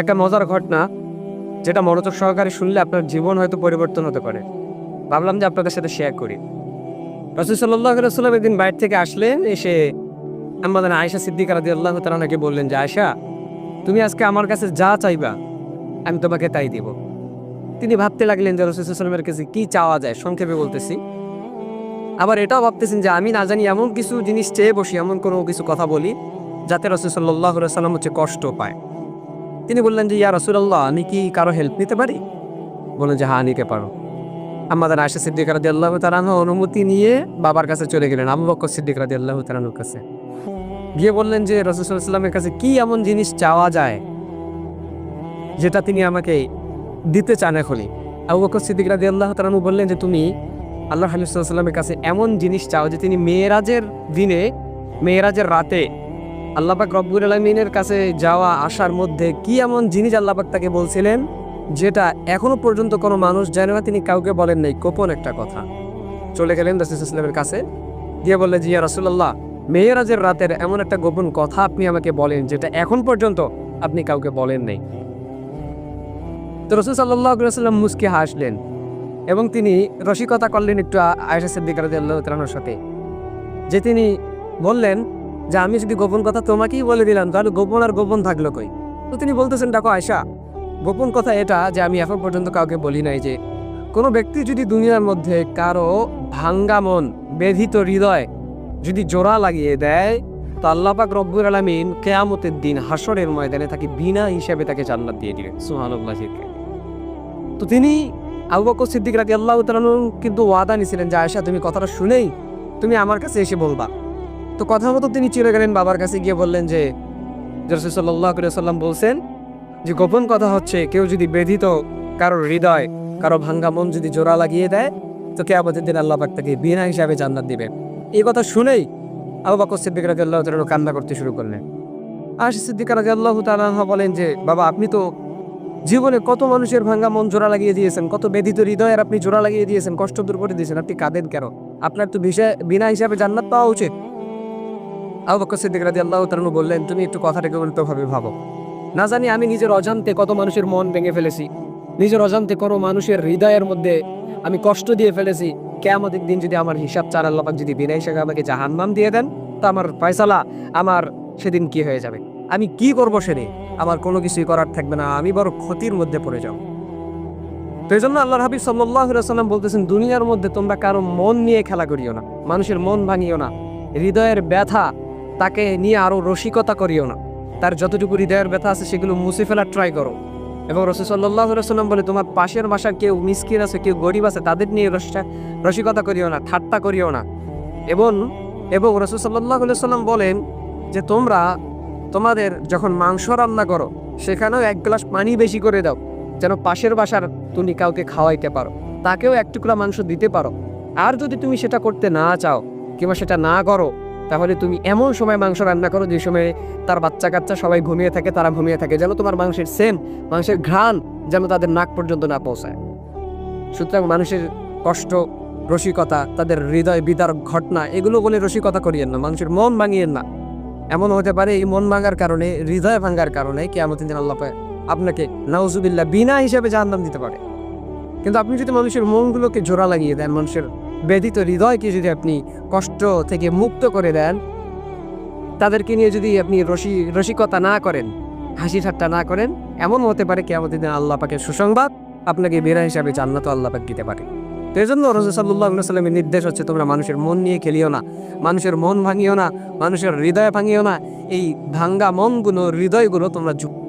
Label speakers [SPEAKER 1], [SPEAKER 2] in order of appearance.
[SPEAKER 1] একটা মজার ঘটনা যেটা মনোযোগ সহকারে শুনলে আপনার জীবন হয়তো পরিবর্তন হতে পারে। ভাবলাম যে আপনাদের সাথে শেয়ার করি। রসুল সাল্লাহ সাল্লাম একদিন বাইরে থেকে আসলেন, এসে আমাদের আয়সা সিদ্দিক রাদি আল্লাহ তালাকে বললেন যে আয়সা তুমি আজকে আমার কাছে যা চাইবা, আমি তোমাকে তাই দিব। তিনি ভাবতে লাগলেন যে, রসুল সাল্লামের কাছে কি চাওয়া যায়, সংক্ষেপে বলতেছি। আবার এটাও ভাবতেছেন যে, আমি না জানি এমন কিছু জিনিস চেয়ে বসি, এমন কোনো কিছু কথা বলি, যাতে রসুল সাল্লাহ সাল্লাম হচ্ছে কষ্ট পায়। তিনি বললেন যে, ইয়া রসুল্লাহ আমি কি কারও হেল্প নিতে পারি? বললেন যে হ্যাঁ নিতে পারো। আমাদের আয়সা সিদ্দিক রাদি আল্লাহ তালাহ অনুমতি নিয়ে বাবার কাছে চলে গেলেন, আবু বক্কর সিদ্দিক রাদি আল্লাহ তালাহুর কাছে। গিয়ে বললেন যে রসুলামের কাছে কি এমন জিনিস চাওয়া যায় যেটা তিনি আমাকে দিতে চান এখনই? আবু বক্কর সিদ্দিক রাদি আল্লাহ তালাহু বললেন যে, তুমি আল্লাহ হালিসাল্লামের কাছে এমন জিনিস চাও যে, তিনি মেয়েরাজের দিনে, মেয়েরাজের রাতে আল্লাপাক রব্বুল আলমিনের কাছে যাওয়া, আসার মধ্যে কি এমন জিনিস আল্লাপাক তাকে বলছিলেন? যেটা এখনও পর্যন্ত কোনো মানুষ জানে না, তিনি কাউকে বলেন নাই। গোপন একটা কথা। চলে গেলেন রসুলামের কাছে। দিয়ে বললেন জিয়া রসুল্লাহ মেয়েরাজের রাতের এমন একটা গোপন কথা আপনি আমাকে বলেন, যেটা এখন পর্যন্ত আপনি কাউকে বলেন নাই। তো রসুল সাল্লাহ সাল্লাম মুসকে হাসলেন এবং তিনি রসিকতা করলেন একটু আয়সা সিদ্দিক রাদিয়াল্লাহু তাআলার সাথে। যে তিনি বললেন যে আমি যদি গোপন কথা তোমাকেই বলে দিলাম, তাহলে গোপন আর গোপন থাকল কই? তো তিনি বলতেছেন, দেখো আয়সা গোপন কথা এটা যে আমি এখন পর্যন্ত কাউকে বলি নাই যে, কোনো ব্যক্তি যদি দুনিয়ার মধ্যে কারও ভাঙ্গা মন বেধিত হৃদয় যদি জোড়া লাগিয়ে দেয়, তো আল্লাপাক রব্বুর আলমিন কেয়ামতের দিন হাসরের ময়দানে তাকে বিনা হিসাবে তাকে জান্নাত দিয়ে দিলেন সুহানুল্লাহ তো তিনি আবু সিদ্দিক রাজি আল্লাহ কিন্তু ওয়াদা নিছিলেন যে আয়সা তুমি কথাটা শুনেই তুমি আমার কাছে এসে বলবা। তো কথা মতো তিনি চলে গেলেন বাবার কাছে, গিয়ে বললেন যে রসুল্লাহ সাল্লাম বলছেন যে, গোপন কথা হচ্ছে, কেউ যদি বেধিত কারোর হৃদয়, কারও ভাঙ্গা মন যদি জোড়া লাগিয়ে দেয়, তো কে আমাদের দিন আল্লাহ তাকে বিনা হিসাবে জান্নাত দিবে এই কথা শুনেই আবু বকর সিদ্দিক রাজি আল্লাহ তালু কান্না করতে শুরু করলেন। আশ সিদ্দিক রাজি আল্লাহ তালাহ বলেন যে, বাবা, আপনি তো জীবনে কত মানুষের ভাঙ্গা মন জোড়া লাগিয়ে দিয়েছেন, কত বেদিত হৃদয়ের আপনি জোড়া লাগিয়ে দিয়েছেন, কষ্ট দূর করে দিয়েছেন, আপনি কাঁদেন কেন? আপনার তো বিষয় বিনা হিসাবে জান্নাত পাওয়া উচিত। আবু বকর সিদ্দিক রাজি আল্লাহ তালু বললেন, তুমি একটু কথাটাকে উল্টোভাবে ভাবো। না জানি আমি নিজের অজান্তে কত মানুষের মন ভেঙে ফেলেছি। নিজের অজান্তে কোনো মানুষের হৃদয়ের মধ্যে আমি কষ্ট দিয়ে ফেলেছি। কেমতের দিন যদি আমার হিসাব চার আল্লাপাক যদি বিনা হিসাবে আমাকে জাহান্নাম দিয়ে দেন, তো আমার ফয়সালা, আমার সেদিন কি হয়ে যাবে? আমি কি করব সেদিন? আমার কোনো কিছুই করার থাকবে না। আমি বড় ক্ষতির মধ্যে পড়ে যাব। তো এই জন্য আল্লাহ হাবিব সাল্লাহ সাল্লাম বলতেছেন, দুনিয়ার মধ্যে তোমরা কারও মন নিয়ে খেলা করিও না। মানুষের মন ভাঙিও না। হৃদয়ের ব্যথা তাকে নিয়ে আরও রসিকতা করিও না। তার যতটুকু হৃদয়ের ব্যথা আছে সেগুলো মুছে ফেলার ট্রাই করো। এবং রসুল সাল্লাহ সাল্লাম বলে, তোমার পাশের বাসার কেউ মিসকিন আছে, কেউ গরিব আছে, তাদের নিয়ে রসিকা- রসিকতা করিও না, ঠাট্টা করিও না। এবং এবং রসুল সাল্লাহ সাল্লাম বলেন যে, তোমরা তোমাদের যখন মাংস রান্না করো, সেখানেও এক গ্লাস পানি বেশি করে দাও, যেন পাশের বাসার তুমি কাউকে খাওয়াইতে পারো, তাকেও এক টুকরা মাংস দিতে পারো। আর যদি তুমি সেটা করতে না চাও কিংবা সেটা না করো তাহলে তুমি এমন সময় মাংস রান্না করো যে সময় তার বাচ্চা কাচ্চা সবাই ঘুমিয়ে থাকে, তারা ঘুমিয়ে থাকে, যেন তোমার মাংসের সেম মাংসের ঘ্রাণ যেন তাদের নাক পর্যন্ত না পৌঁছায়। সুতরাং মানুষের কষ্ট, রসিকতা, তাদের হৃদয় বিদার ঘটনা, এগুলো বলে রসিকতা করিয়েন না, মানুষের মন ভাঙিয়েন না। এমন হতে পারে এই মন ভাঙার কারণে, হৃদয় ভাঙার কারণে কি আমাদের দিন আল্লাহ আপনাকে নাউজুবিল্লাহ বিনা হিসাবে জাহান্নাম দিতে পারে। কিন্তু আপনি যদি মানুষের মনগুলোকে জোড়া লাগিয়ে দেন, মানুষের ব্যথিত হৃদয়কে যদি আপনি কষ্ট থেকে মুক্ত করে দেন, তাদেরকে নিয়ে যদি আপনি রসি, রসিকতা না করেন, হাসি ঠাট্টা না করেন এমন হতে পারে কি আমাদের দিন আল্লাহ পাকের সুসংবাদ আপনাকে বেরা হিসাবে জান্নাত আল্লাহ পাক দিতে পারে। তো এই জন্য রসুল সাল্লাহ সাল্লামের নির্দেশ হচ্ছে, তোমরা মানুষের মন নিয়ে খেলিও না, মানুষের মন ভাঙিও না, মানুষের হৃদয় ভাঙিও না, এই ভাঙ্গা মনগুলো, হৃদয়গুলো তোমরা যুক্ত